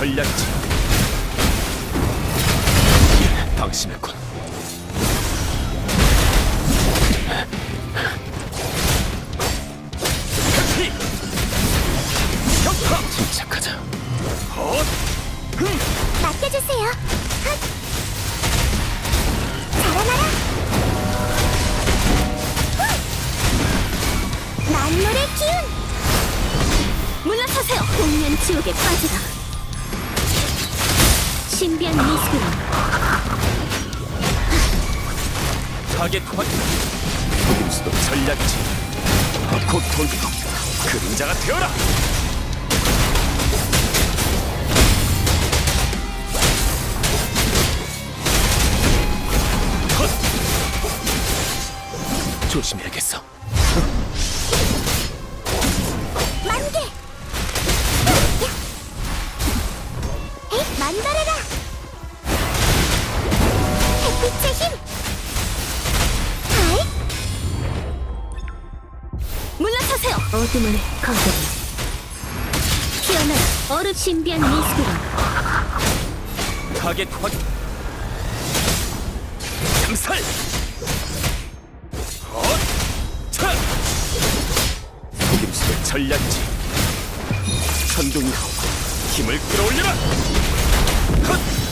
전략지. 자라나라. 후. 만물의 기운. 물러서세요. 공면 지옥에 빠지다. 신비한 미스그림. 타겟 확인 속임수도 전략지. 고통 그림자가 되어라! 헛! 조심해야겠어 어둠을 거두리. 피어나라. 어른 신비한 미스그림. 타겟 확인 참살 헛! 차! 속임수도 전략지 천둥이 힘을 끌어올려라 헛!